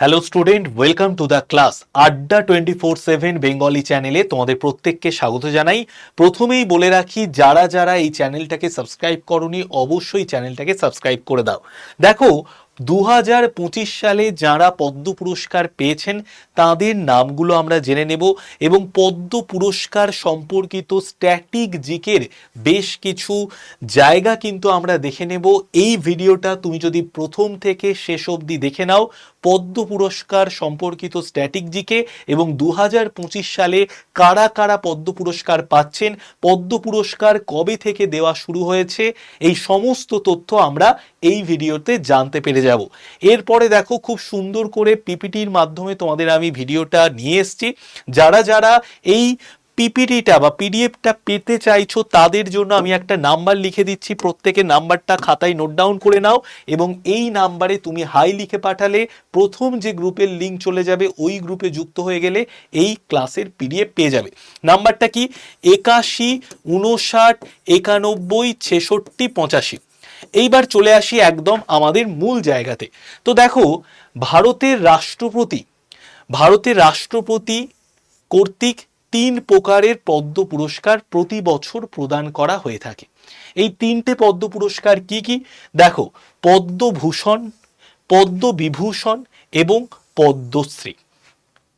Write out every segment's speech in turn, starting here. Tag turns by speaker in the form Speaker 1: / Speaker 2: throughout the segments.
Speaker 1: Hello student welcome to the class Adda twenty four seven Bengali চ্যানেলে তোমাদের প্রত্যেককে স্বাগত জানাই। প্রথমেই বলে রাখি, যারা যারা এই চ্যানেলটাকে সাবস্ক্রাইব করনি, অবশ্যই চ্যানেলটাকে সাবস্ক্রাইব করে দাও। দেখো দু হাজার পঁচিশ সালে যারা পদ্ম পুরস্কার পেয়েছেন, তাদের নামগুলো আমরা জেনে নেব এবং পদ্ম পুরস্কার সম্পর্কিত স্ট্যাটিক জিকের বেশ কিছু জায়গা কিন্তু আমরা দেখে নেব। এই ভিডিওটা তুমি যদি প্রথম থেকে শেষ অবধি দেখে নাও পদ্ম পুরস্কার সম্পর্কিত স্ট্যাটিক জিকে এবং দু হাজার পঁচিশ সালে কারা কারা পদ্ম পুরস্কার পাচ্ছেন, পদ্ম পুরস্কার কবে থেকে দেওয়া শুরু হয়েছে, এই সমস্ত তথ্য আমরা এই ভিডিওতে জানতে পেরে যাব। এরপরে দেখো খুব সুন্দর করে পিপিটির মাধ্যমে তোমাদের আমি ভিডিওটা নিয়ে এসেছি। যারা যারা এই পিপিটিটা বা পিডিএফটা পেতে চাইছো, তাদের জন্য আমি একটা নাম্বার লিখে দিচ্ছি। প্রত্যেকে নাম্বারটা খাতায় নোট ডাউন করে নাও এবং এই নাম্বারে তুমি হাই লিখে পাঠালে প্রথম যে গ্রুপের লিঙ্ক চলে যাবে, ওই গ্রুপে যুক্ত হয়ে গেলে এই ক্লাসের পিডিএফ পেয়ে যাবে। নাম্বারটা কি? একাশি, উনষাট, একানব্বই, ছেষট্টি, পঁচাশি। এইবার চলে আসি একদম আমাদের মূল জায়গাতে। তো দেখো, ভারতের রাষ্ট্রপতি ভারতের রাষ্ট্রপতি কর্তৃক তিন প্রকারের পদ্ম পুরস্কার প্রতি বছর প্রদান করা হয়ে থাকে। এই তিনটে পদ্ম পুরস্কার কি কি? দেখো, পদ্মভূষণ, পদ্মবিভূষণ এবং পদ্মশ্রী।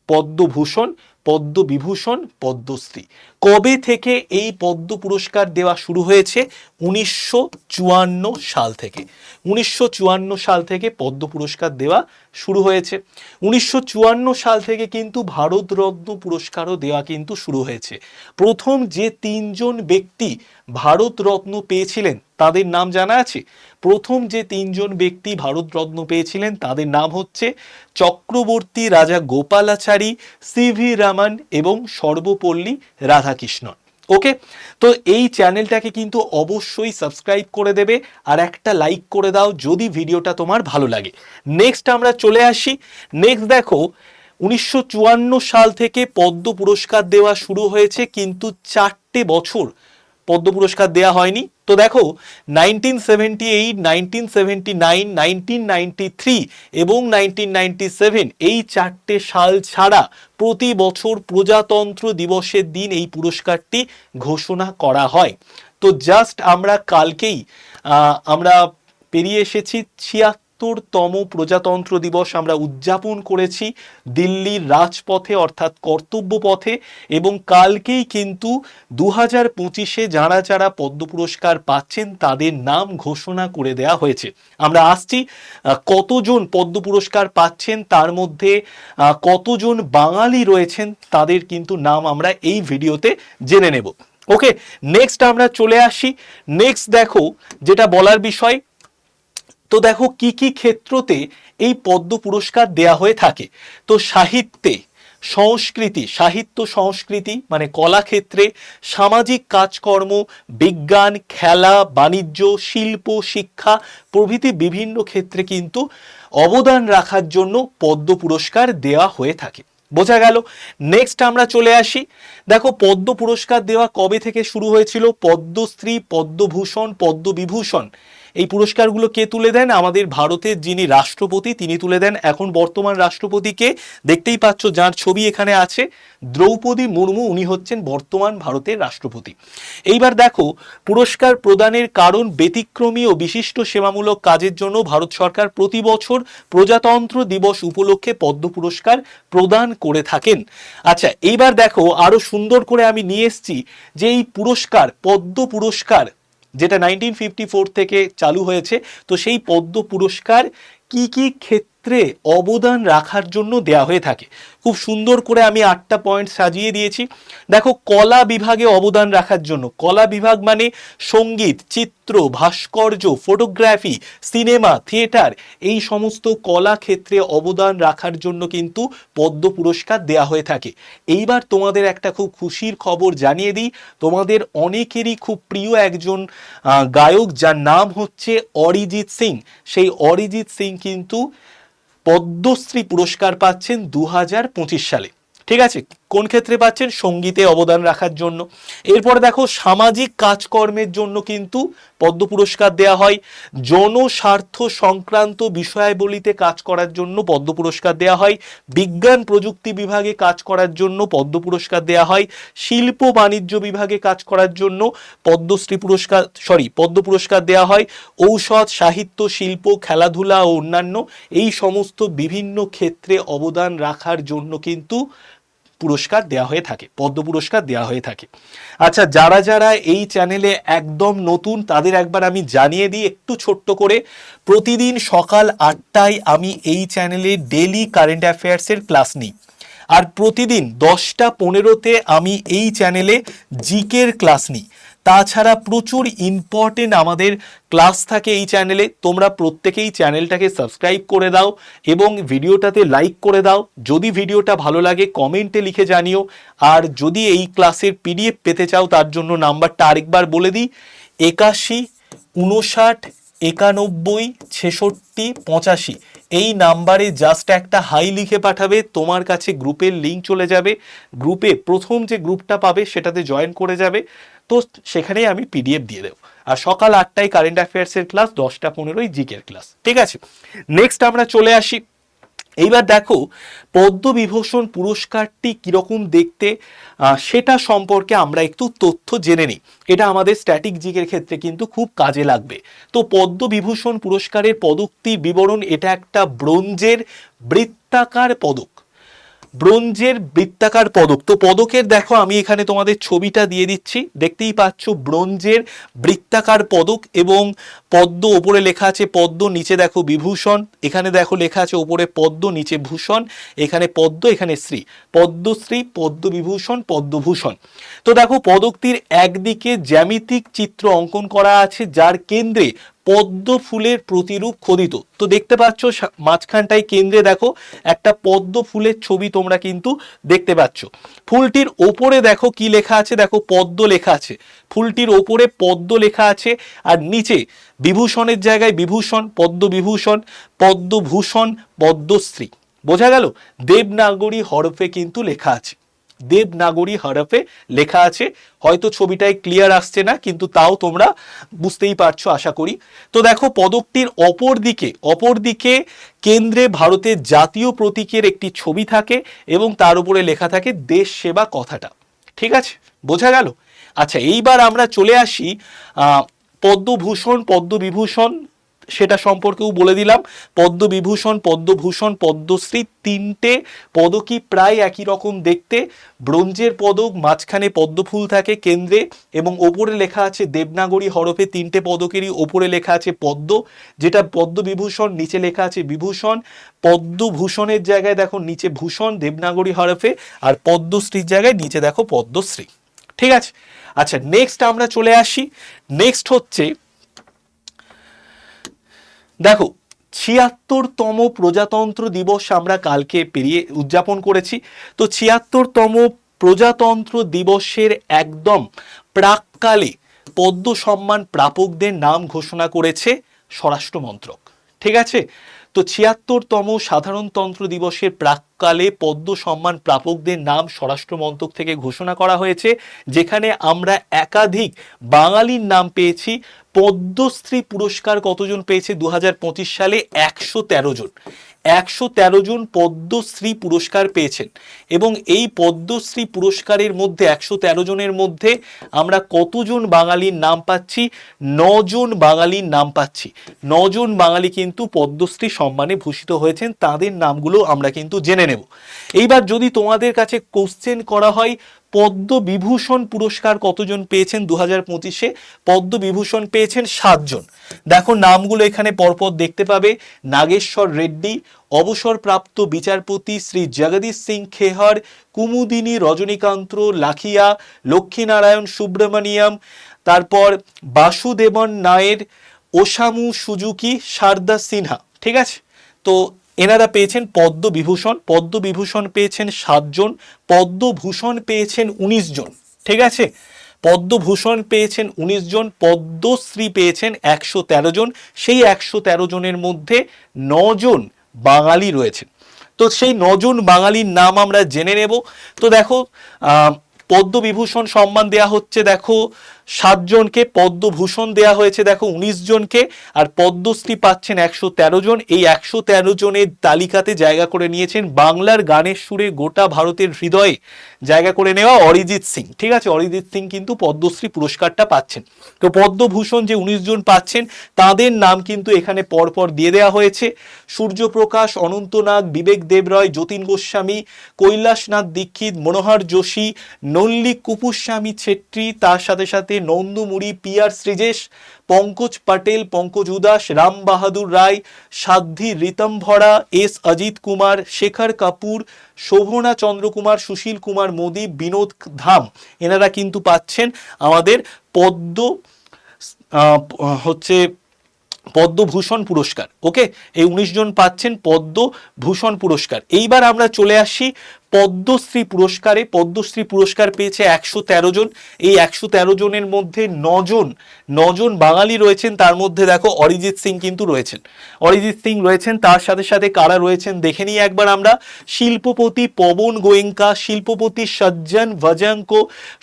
Speaker 1: পদ্মভূষণ পদ্মবিভূষণ, পদ্মশ্রী। কবে থেকে এই পদ্ম পুরস্কার দেওয়া শুরু হয়েছে? উনিশশো চুয়ান্ন সাল থেকে। উনিশশো চুয়ান্ন সাল থেকে পদ্ম পুরস্কার দেওয়া শুরু হয়েছে। উনিশশো চুয়ান্ন সাল থেকে কিন্তু ভারতরত্ন পুরস্কারও দেওয়া কিন্তু শুরু হয়েছে। প্রথম যে তিনজন ব্যক্তি ভারতরত্ন পেয়েছিলেন, তাদের নাম জানা আছে? প্রথম যে তিনজন ব্যক্তি ভারতরত্ন পেয়েছিলেন, তাদের নাম হচ্ছে চক্রবর্তী রাজা গোপালাচারী সি ভি রামান এবং সর্বপল্লী রাধাকৃষ্ণন। ওকে? তো এই চ্যানেলটাকে কিন্তু অবশ্যই সাবস্ক্রাইব করে দেবে আর একটা লাইক করে দাও যদি ভিডিওটা তোমার ভালো লাগে। নেক্সট আমরা চলে আসি। নেক্সট দেখো, উনিশশো চুয়ান্ন সাল থেকে পদ্ম পুরস্কার দেওয়া শুরু হয়েছে কিন্তু চারটে বছর পদ্ম পুরস্কার দেওয়া হয়নি। তো দেখো nineteen seventy eight nineteen seventy nine nineteen ninety three এবং নাইনটিন নাইনটি সেভেন এই চারটে সাল ছাড়া প্রতি বছর প্রজাতন্ত্র দিবসের দিন এই পুরস্কারটি ঘোষণা করা হয়। তো জাস্ট আমরা কালকেই আমরা পেরিয়ে এসেছি ছিয়াত্তরতম প্রজাতন্ত্র দিবস আমরা উদযাপন করেছি দিল্লির রাজপথে, অর্থাৎ কর্তব্য পথে এবং কালকেই কিন্তু দু হাজার পঁচিশে যারা যারা পদ্ম পুরস্কার পাচ্ছেন তাদের নাম ঘোষণা করে দেয়া হয়েছে। আমরা আসছি কতজন পদ্ম পুরস্কার পাচ্ছেন, তার মধ্যে কতজন বাঙালি রয়েছেন তাদের কিন্তু নাম আমরা এই ভিডিওতে জেনে নেব। ওকে নেক্সট আমরা চলে আসি। নেক্সট দেখো, যেটা বলার বিষয় তো দেখো কি কি ক্ষেত্রতে এই পদ্ম পুরস্কার দেয়া হয়ে থাকে। তো সাহিত্যে সংস্কৃতি, সাহিত্য সংস্কৃতি মানে কলাক্ষেত্রে সামাজিক কাজকর্ম, বিজ্ঞান, খেলা, বাণিজ্য, শিল্প, শিক্ষা প্রভৃতি বিভিন্ন ক্ষেত্রে কিন্তু অবদান রাখার জন্য পদ্ম পুরস্কার দেওয়া হয়ে থাকে। বোঝা গেল? নেক্সট আমরা চলে আসি। দেখো, পদ্ম পুরস্কার দেওয়া কবে থেকে শুরু হয়েছিল? পদ্মশ্রী, পদ্মভূষণ, পদ্মবিভূষণ। এই পুরস্কারগুলো কে তুলে দেন? আমাদের ভারতের যিনি রাষ্ট্রপতি, তিনি তুলে দেন এখন বর্তমান রাষ্ট্রপতিকে। দেখতেই পাচ্ছ যার ছবি এখানে আছে। দ্রৌপদী মুর্মু, উনি হচ্ছেন বর্তমান ভারতের রাষ্ট্রপতি। এইবার দেখো, পুরস্কার প্রদানের কারণ ব্যতিক্রমী ও বিশিষ্ট সেবামূলক কাজের জন্য ভারত সরকার প্রতি বছর প্রজাতন্ত্র দিবস উপলক্ষে পদ্ম পুরস্কার প্রদান করে থাকেন। আচ্ছা এইবার দেখো, আরও সুন্দর করে আমি নিয়ে এসেছি যে এই পুরস্কার, পদ্ম পুরস্কার যেটা নাইনটিন ফিফটি ফোর থেকে চালু হয়েছে, তো সেই পদ্ম পুরস্কার কি কি ক্ষেত্রে অবদান রাখার জন্য দেয়া হয়ে থাকে? খুব সুন্দর করে আমি আটটা পয়েন্ট সাজিয়ে দিয়েছি। দেখো, কলা বিভাগে অবদান রাখার জন্য। কলা বিভাগ মানে সংগীত, চিত্র, ভাস্কর্য ফটোগ্রাফি সিনেমা থিয়েটার এই সমস্ত কলা ক্ষেত্রে অবদান রাখার জন্য কিন্তু পদ্ম পুরস্কার দেয়া হয়ে থাকে। এইবার তোমাদের একটা খুব খুশির খবর জানিয়ে দিই। তোমাদের অনেকেরই খুব প্রিয় একজন গায়ক যার নাম হচ্ছে অরিজিৎ সিং। সেই অরিজিৎ সিং কিন্তু পদ্মশ্রী পুরস্কার পাচ্ছেন দু হাজার পঁচিশ সালে। ঠিক আছে? কোন ক্ষেত্রে পাচ্ছেন? সঙ্গীতে অবদান রাখার জন্য। এরপর দেখো, সামাজিক কাজকর্মের জন্য কিন্তু পদ্ম পুরস্কার দেওয়া হয়। জনস্বার্থ সংক্রান্ত বিষয়াবলিতে কাজ করার জন্য পদ্ম পুরস্কার দেওয়া হয়। বিজ্ঞান প্রযুক্তি বিভাগে কাজ করার জন্য পদ্ম পুরস্কার দেওয়া হয়। শিল্প বাণিজ্য বিভাগে কাজ করার জন্য পদ্মশ্রী পুরস্কার, সরি, পদ্ম পুরস্কার দেওয়া হয়। ঔষধ, সাহিত্য, শিল্প, খেলাধুলা ও অন্যান্য এই সমস্ত বিভিন্ন ক্ষেত্রে অবদান রাখার জন্য কিন্তু পুরস্কার দেওয়া হয়ে থাকে, পদ্ম পুরস্কার দেওয়া হয়ে থাকে। আচ্ছা যারা যারা এই চ্যানেলে একদম নতুন, তাদের একবার আমি জানিয়ে দিই, একটু ছোট্ট করে, প্রতিদিন সকাল আটটায় আমি এই চ্যানেলে ডেলি কারেন্ট অ্যাফেয়ার্সের ক্লাস নিই। আর প্রতিদিন দশটা পনেরোতে আমি এই চ্যানেলে জিকের ক্লাস নিই। তাছাড়া প্রচুর ইম্পর্টেন্ট আমাদের ক্লাস থাকে এই চ্যানেলে তোমরা প্রত্যেকেই চ্যানেলটাকে সাবস্ক্রাইব করে দাও এবং ভিডিওটাতে লাইক করে দাও। যদি ভিডিওটা ভালো লাগে কমেন্টে লিখে জানিও। আর যদি এই ক্লাসের পিডিএফ পেতে চাও, তার জন্য নাম্বারটা আরেকবার বলে দিই। একাশি, উনষাট, একানব্বই, ছেষট্টি, পঁচাশি। এই নাম্বারে জাস্ট একটা হাই লিখে পাঠাবে, তোমার কাছে গ্রুপের লিঙ্ক চলে যাবে। গ্রুপে প্রথম যে গ্রুপটা পাবে, সেটাতে জয়েন করে যাবে। তো সেখানেই আমি পিডিএফ দিয়ে দেবো। আর সকাল আটটায় কারেন্ট অ্যাফেয়ার্সের ক্লাস দশটা পনেরোই জিকের ক্লাস ঠিক আছে? নেক্সট আমরা চলে আসি। এইবার দেখো পদ্মবিভূষণ পুরস্কারটি কীরকম দেখতে সেটা সম্পর্কে আমরা একটু তথ্য জেনে নিই। এটা আমাদের স্ট্যাটিক জিকের ক্ষেত্রে কিন্তু খুব কাজে লাগবে। তো পদ্মবিভূষণ পুরস্কারের পদকটির বিবরণ, এটা একটা ব্রোঞ্জের বৃত্তাকার পদক। ব্রোঞ্জের বৃত্তাকার পদক। তো পদকের দেখো, আমি এখানে তোমাদের ছবিটা দিয়ে দিচ্ছি। দেখতেই পাচ্ছ ব্রোঞ্জের বৃত্তাকার পদক এবং পদ্ম, ওপরে লেখা আছে পদ্ম, নিচে দেখো বিভূষণ। এখানে দেখো লেখা আছে ওপরে পদ্ম, নিচে ভূষণ। এখানে পদ্ম, এখানে শ্রী পদ্মশ্রী পদ্মবিভূষণ পদ্মভূষণ তো দেখো, পদকটির একদিকে জ্যামিতিক চিত্র অঙ্কন করা আছে, যার কেন্দ্রে পদ্ম ফুলের প্রতিরূপ খোদিত। তো দেখতে পাচ্ছ মাঝখানটায় কেন্দ্রে দেখো, একটা পদ্ম ফুলের ছবি তোমরা কিন্তু দেখতে পাচ্ছ। ফুলটির ওপরে দেখো কি লেখা আছে? দেখো পদ্ম লেখা আছে। ফুলটির ওপরে পদ্ম লেখা আছে আর নিচে বিভূষণের জায়গায় বিভূষণ, পদ্ম বিভূষণ পদ্মভূষণ পদ্মশ্রী। বোঝা গেল? দেবনাগরী হরফে কিন্তু লেখা আছে। দেবনাগরী হরফে লেখা আছে। হয়তো ছবিটায় ক্লিয়ার আসছে না, কিন্তু তাও তোমরা বুঝতেই পারছ, আশা করি। তো দেখো, পদকটির অপর দিকে অপর দিকে কেন্দ্রে ভারতের জাতীয় প্রতীকের একটি ছবি থাকে এবং তার উপরে লেখা থাকে, দেশ সেবা কথাটা। ঠিক আছে? বোঝা গেল? আচ্ছা এইবার আমরা চলে আসি পদ্মভূষণ, পদ্মবিভূষণ সেটা সম্পর্কেও বলে দিলাম। পদ্মবিভূষণ, পদ্মভূষণ, পদ্মশ্রী তিনটে পদকই প্রায় একই রকম দেখতে। ব্রোঞ্জের পদক, মাঝখানে পদ্মফুল থাকে কেন্দ্রে এবং ওপরে লেখা আছে দেবনাগরী হরফে তিনটে পদকেরই ওপরে লেখা আছে পদ্ম, যেটা পদ্মবিভূষণ, নিচে লেখা আছে বিভূষণ। পদ্মভূষণের জায়গায় দেখো নিচে ভূষণ, দেবনাগরী হরফে, আর পদ্মশ্রীর জায়গায় নিচে দেখো পদ্মশ্রী। ঠিক আছে? আচ্ছা নেক্সট আমরা চলে আসি। নেক্সট হচ্ছে দেখো, ছিয়াত্তরতম প্রজাতন্ত্র দিবস আমরা কালকে পেরিয়ে উদযাপন করেছি। তো ছিয়াত্তরতম প্রজাতন্ত্র দিবসের একদম প্রাককালে পদ্ম সম্মান প্রাপকদের নাম ঘোষণা করেছে স্বরাষ্ট্র মন্ত্রক ঠিক আছে? তো ছিয়াত্তরতম সাধারণতন্ত্র দিবসের প্রাককালে পদ্ম সম্মান প্রাপকদের নাম স্বরাষ্ট্র মন্ত্রক থেকে ঘোষণা করা হয়েছে, যেখানে আমরা একাধিক বাঙালির নাম পেয়েছি। পদ্মশ্রী পুরস্কার কতজন পেয়েছে? দু হাজার পঁচিশ সালে একশো তেরো জন। একশো তেরো জন পদ্মশ্রী পুরস্কার পেয়েছেন এবং এই পদ্মশ্রী পুরস্কারের মধ্যে একশো তেরো জনের মধ্যে আমরা কতজন বাঙালির নাম পাচ্ছি? নজন বাঙালির নাম পাচ্ছি। নজন বাঙালি কিন্তু পদ্মশ্রী সম্মানে ভূষিত হয়েছেন, তাদের নামগুলো আমরা কিন্তু জেনে নেব। এইবার যদি তোমাদের কাছে কোশ্চেন করা হয় পদ্মবিভূষণ পুরস্কার কতজন পেয়েছেন দু হাজার পঁচিশে? পদ্মবিভূষণ পেয়েছেন সাতজন। দেখো, নামগুলো এখানে পরপর দেখতে পাবে। নাগেশ্বর রেড্ডি, অবসরপ্রাপ্ত বিচারপতি শ্রী জগদীশ সিং খেহর, কুমুদিনী রজনীকান্ত লাখিয়া, লক্ষ্মীনারায়ণ সুব্রমণিয়াম, তারপর বাসুদেবন নায়ের, ওসামু সুজুকি, সারদা সিনহা। ঠিক আছে? তো এনারা পেয়েছেন পদ্মবিভূষণ পদ্মবিভূষণ পেয়েছেন সাতজন, পদ্মভূষণ পেয়েছেন উনিশ জন ঠিক আছে? পদ্মভূষণ পেয়েছেন উনিশ জন পদ্মশ্রী পেয়েছেন একশো তেরো জন, সেই একশো তেরো জনের মধ্যে নজন বাঙালি রয়েছেন। তো সেই নজন বাঙালির নাম আমরা জেনে নেব। তো দেখো পদ্মবিভূষণ সম্মান দেয়া হচ্ছে, দেখো সাতজনকে পদ্মভূষণ দেয়া হয়েছে, দেখো উনিশ জনকে, আর পদ্মশ্রী পাচ্ছেন একশো তেরো জন। এই একশো তেরো জনের তালিকাতে জায়গা করে নিয়েছেন বাংলার গানের সুরে গোটা ভারতের হৃদয়ে। জায়গা করে নেওয়া অরিজিৎ সিং, ঠিক আছে? অরিজিৎ সিং কিন্তু পদ্মশ্রী পুরস্কারটা পাচ্ছেন। তো পদ্মভূষণ যে উনিশ জন পাচ্ছেন, তাদের নাম কিন্তু এখানে পরপর দিয়ে দেওয়া হয়েছে। সূর্যপ্রকাশ, অনন্তনাগ, বিবেক দেবরয়, যতীন গোস্বামী, কৈলাসনাথ দীক্ষিত, মনোহর যোশী, নল্লিক কুপুস্বামী ছেত্রী, তার সাথে সাথে নন্দমুড়ি আর শ্রীজেশ পঙ্কজ পাটেল, পঙ্কজ উদাস, রাম বাহাদুর রায়, সাধ্বী রীতম্ভরা এস অজিত কুমার, শেখর কাপুর, শোভনা চন্দ্রকুমার, সুশীল কুমার মোদী, বিনোদ ধাম। এনারা কিন্তু পাচ্ছেন আমাদের পদ্ম হচ্ছে পদ্মভূষণ পুরস্কার। ওকে? এই উনিশ জন পাচ্ছেন পদ্মভূষণ পুরস্কার। এইবার আমরা চলে আসি পদ্মশ্রী পুরস্কারে, পদ্মশ্রী পুরস্কার পেয়েছে একশো তেরো জন। এই একশো তেরো জনের মধ্যে নজন নজন বাঙালি রয়েছেন, তার মধ্যে দেখো অরিজিৎ সিং কিন্তু রয়েছেন। অরিজিৎ সিং রয়েছেন, তার সাথে সাথে কারা রয়েছেন দেখে নিই একবার আমরা। শিল্পপতি পবন গোয়েঙ্কা, শিল্পপতি সজ্জন ভজাঙ্ক,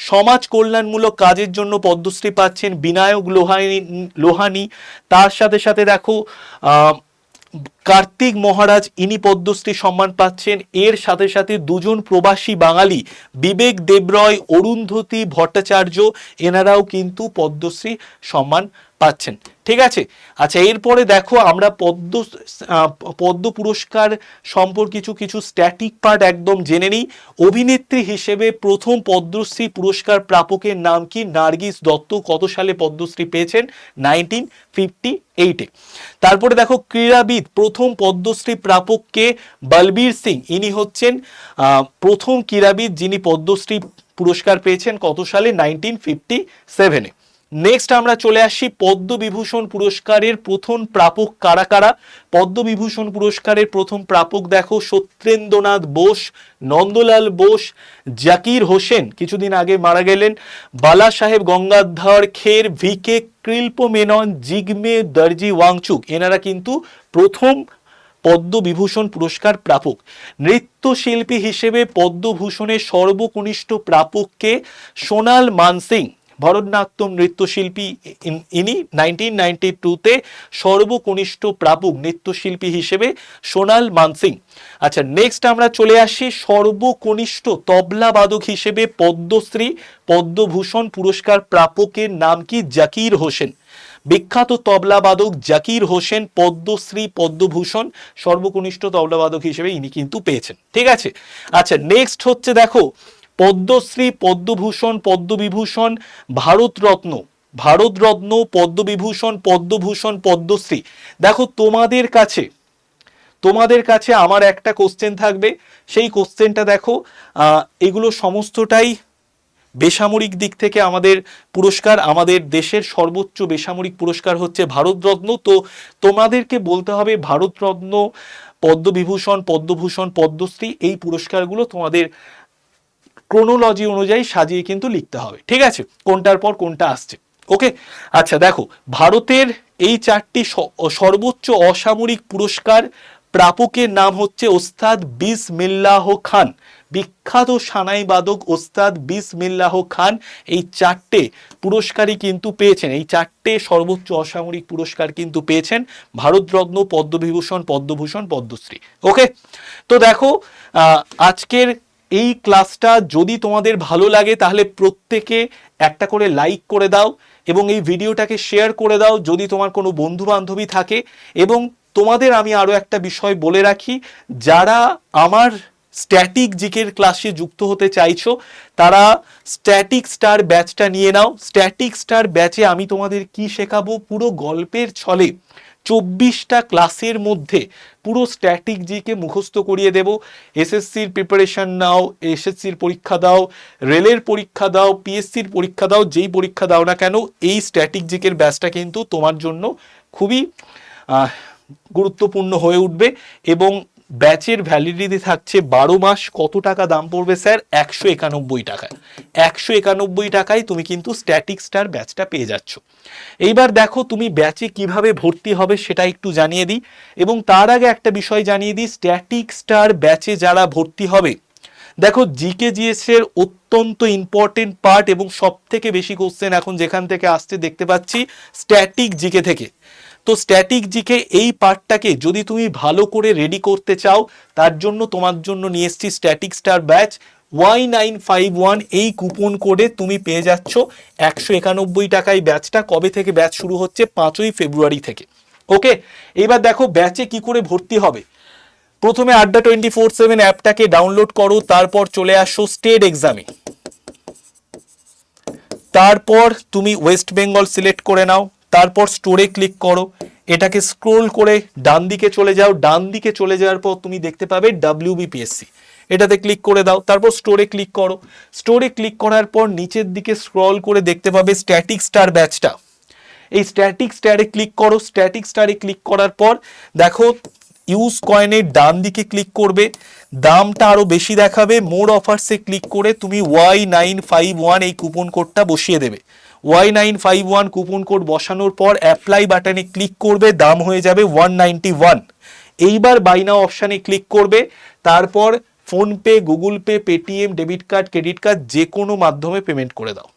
Speaker 1: সমাজ কল্যাণমূলক কাজের জন্য পদ্মশ্রী পাচ্ছেন বিনায়ক লোহানি লোহানি। তার সাথে সাথে দেখো কার্তিক মহারাজ ইনি পদ্মশ্রী সম্মান পাচ্ছেন। এর সাথে সাথে দুজন প্রবাসী বাঙালি, বিবেক দেবরয়, অরুন্ধতী ভট্টাচার্য, এনারাও কিন্তু পদ্মশ্রী সম্মান পাচ্ছেন। ঠিক আছে? আচ্ছা এরপরে দেখো আমরা পদ্ম পদ্ম পুরস্কার সম্পর্কে কিছু কিছু স্ট্যাটিক পার্ট একদম জেনে নিই। অভিনেত্রী হিসেবে প্রথম পদ্মশ্রী পুরস্কার প্রাপকের নাম কি? নার্গিস দত্ত কত সালে পদ্মশ্রী পেয়েছেন? নাইনটিন ফিফটি এইটে। তারপরে দেখো ক্রীড়াবিদ, প্রথম পদ্মশ্রী প্রাপককে বলবীর সিং, ইনি হচ্ছেন প্রথম ক্রীড়াবিদ যিনি পদ্মশ্রী পুরস্কার পেয়েছেন কত সালে? নাইনটিন ফিফটি সেভেনে। নেক্সট আমরা চলে আসি পদ্মবিভূষণ পুরস্কারের প্রথম প্রাপক কারা কারা? পদ্মবিভূষণ পুরস্কারের প্রথম প্রাপক দেখো সত্যেন্দ্রনাথ বোস, নন্দলাল বোস, জাকির হোসেন। কিছুদিন আগে মারা গেলেন বালা সাহেব গঙ্গাধর খের, ভিকে কৃল্প মেনন জিগমে দর্জি ওয়াংচুক এনারা কিন্তু প্রথম পদ্মবিভূষণ পুরস্কার প্রাপক। নৃত্যশিল্পী হিসেবে পদ্মভূষণের সর্বকনিষ্ঠ প্রাপককে সোনাল মানসিং। ভরতনাট্যম নৃত্যশিল্পী ইনি নাইনটিন নাইনটি টুতে সর্বকনিষ্ঠ প্রাপক নৃত্যশিল্পী হিসেবে সোনাল মানসিং। আচ্ছা নেক্সট আমরা চলে আসি সর্বকনিষ্ঠ তবলাবাদক হিসেবে পদ্মশ্রী পদ্মভূষণ পুরস্কার প্রাপকের নাম কি জাকির হোসেন? বিখ্যাত তবলাবাদক জাকির হোসেন পদ্মশ্রী পদ্মভূষণ সর্বকনিষ্ঠ তবলাবাদক হিসেবে ইনি কিন্তু পেয়েছেন। ঠিক আছে? আচ্ছা নেক্সট হচ্ছে দেখো পদ্মশ্রী, পদ্মভূষণ, পদ্মবিভূষণ, ভারতরত্ন। ভারতরত্ন, পদ্মবিভূষণ, পদ্মভূষণ, পদ্মশ্রী। দেখো, তোমাদের কাছে তোমাদের কাছে আমার একটা কোশ্চেন থাকবে। সেই কোশ্চেনটা দেখো এগুলো সমস্তটাই বেসামরিক দিক থেকে আমাদের পুরস্কার, আমাদের দেশের সর্বোচ্চ বেসামরিক পুরস্কার হচ্ছে ভারতরত্ন। তো তোমাদেরকে বলতে হবে, ভারতরত্ন, পদ্মবিভূষণ, পদ্মভূষণ, পদ্মশ্রী, এই পুরস্কারগুলো তোমাদের ক্রোনোলজি অনুযায়ী সাজিয়ে কিন্তু লিখতে হবে। ঠিক আছে? কোনটার পর কোনটা আসছে। ওকে? আচ্ছা দেখো, ভারতের এই চারটি সর্বোচ্চ অসামরিক পুরস্কার প্রাপকের নাম হচ্ছে ওস্তাদ বিসমিল্লাহ খান। বিখ্যাত সানাই বাদক ওস্তাদ বিসমিল্লাহ খান এই চারটে পুরস্কারই কিন্তু পেয়েছেন। এই চারটে সর্বোচ্চ অসামরিক পুরস্কার কিন্তু পেয়েছেন ভারতরত্ন পদ্মবিভূষণ, পদ্মভূষণ, পদ্মশ্রী। ওকে? তো দেখো আজকের এই ক্লাসটা যদি তোমাদের ভালো লাগে, তাহলে প্রত্যেকে একটা করে লাইক করে দাও এবং এই ভিডিওটাকে শেয়ার করে দাও যদি তোমার কোনো বন্ধু বান্ধবী থাকে। এবং তোমাদের আমি আরও একটা বিষয় বলে রাখি, যারা আমার স্ট্যাটিক জিকের ক্লাসে যুক্ত হতে চাইছো, তারা স্ট্যাটিক স্টার ব্যাচটা নিয়ে নাও। স্ট্যাটিক স্টার ব্যাচে আমি তোমাদের কি শেখাবো? পুরো গল্পের ছলে চব্বিশটা ক্লাসের মধ্যে পুরো স্ট্যাটিক জিকে মুখস্থ করিয়ে দেব। এসএসসির প্রিপারেশন নাও এসএসসির পরীক্ষা দাও, রেলের পরীক্ষা দাও পিএসসির পরীক্ষা দাও, যেই পরীক্ষা দাও না কেন, এই স্ট্যাটিক জিকের ব্যাচটা কিন্তু তোমার জন্য খুবই গুরুত্বপূর্ণ হয়ে উঠবে। এবং ব্যাচের ভ্যালিডিটি থাকছে বারো মাস, কত টাকা দাম পড়বে স্যার? একশো একানব্বই টাকা একশো একানব্বই টাকায় তুমি কিন্তু স্ট্যাটিক স্টার ব্যাচটা পেয়ে যাচ্ছ। এইবার দেখো তুমি ব্যাচে কীভাবে ভর্তি হবে সেটা একটু জানিয়ে দিই। এবং তার আগে একটা বিষয় জানিয়ে দিই স্ট্যাটিক স্টার ব্যাচে যারা ভর্তি হবে, দেখো জিকে জিএস এর অত্যন্ত ইম্পর্টেন্ট পার্ট এবং সব থেকে বেশি কোশ্চেন এখন যেখান থেকে আসছে দেখতে পাচ্ছি স্ট্যাটিক জিকে থেকে। তো স্ট্যাটিক জিকে এই পার্টটাকে যদি তুমি ভালো করে রেডি করতে চাও, তার জন্য তোমার জন্য নিয়ে এসছি static star batch Y nine five one এই কুপন কোডে তুমি পেয়ে যাচ্ছ একশো একানব্বই টাকায় ব্যাচটা কবে থেকে ব্যাচ শুরু হচ্ছে? পাঁচই ফেব্রুয়ারি থেকে। ওকে এবার দেখো ব্যাচে কি করে ভর্তি হবে। প্রথমে আড্ডা টোয়েন্টি ফোর সেভেন অ্যাপটাকে ডাউনলোড করো, তারপর চলে আসো স্টেট এক্সামে তারপর তুমি ওয়েস্ট বেঙ্গল সিলেক্ট করে নাও। তারপর স্টোরে ক্লিক করো। এটাকে স্ক্রোল করে ডান দিকে চলে যাও। ডান দিকে চলে যাওয়ার পর তুমি দেখতে পাবে ডাব্লিউবিপিএসসি এটাতে ক্লিক করে দাও। তারপর স্টোরে ক্লিক করো। স্টোরে ক্লিক করার পর নিচের দিকে স্ক্রল করে দেখতে পাবে স্ট্যাটিক স্টার ব্যাচটা এই স্ট্যাটিক স্টারে ক্লিক করো। স্ট্যাটিক স্টারে ক্লিক করার পর দেখো ইউজ কয়েনের ডান দিকে ক্লিক করবে। দামটা আরও বেশি দেখাবে। মোর অফার্সে ক্লিক করে তুমি ওয়াই নাইন ফাইভ ওয়ান এই কুপন কোডটা বসিয়ে দেবে। Y nine five one coupon code বসানোর পর অ্যাপ্লাই বাটনে ক্লিক করবে। দাম হয়ে যাবে ওয়ান নাইনটি ওয়ান এইবার বাইনা অপশানে ক্লিক করবে। তারপর PhonePe Google Pay Paytm debit card credit card যে কোনো মাধ্যমে পেমেন্ট করে দাও।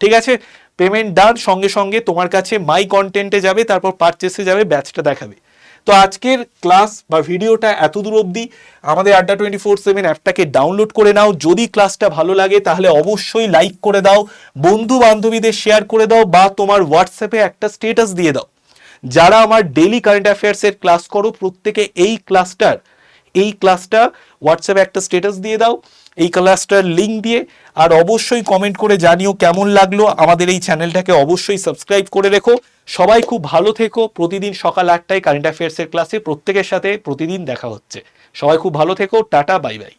Speaker 1: ঠিক আছে? পেমেন্ট ডান সঙ্গে সঙ্গে তোমার কাছে মাই কন্টেন্টে যাবে, তারপর পারচেসে যাবে ব্যাচটা দেখাবে। তো আজকের ক্লাস বা ভিডিওটা এত দূর অবধি আমাদের আড্ডা টোয়েন্টি ফোর সেভেন অ্যাপটাকে ডাউনলোড করে নাও। যদি ক্লাসটা ভালো লাগে, তাহলে অবশ্যই লাইক করে দাও বন্ধু বান্ধবীদের শেয়ার করে দাও বা তোমার হোয়াটসঅ্যাপে একটা স্টেটাস দিয়ে দাও। যারা আমার ডেলি কারেন্ট অ্যাফেয়ার্সের ক্লাস করো, প্রত্যেকে এই ক্লাসটার এই ক্লাসটা হোয়াটসঅ্যাপে একটা স্টেটাস দিয়ে দাও, এই ক্লাসটার লিঙ্ক দিয়ে। আর অবশ্যই কমেন্ট করে জানিও কেমন লাগল। আমাদের এই চ্যানেলটাকে অবশ্যই সাবস্ক্রাইব করে রেখো। সবাই খুব ভালো থেকো, প্রতিদিন সকাল আটটায় কারেন্ট অ্যাফেয়ার্সের ক্লাসে প্রত্যেকের সাথে প্রতিদিন দেখা হচ্ছে। সবাই খুব ভালো থেকো, টাটা বাই বাই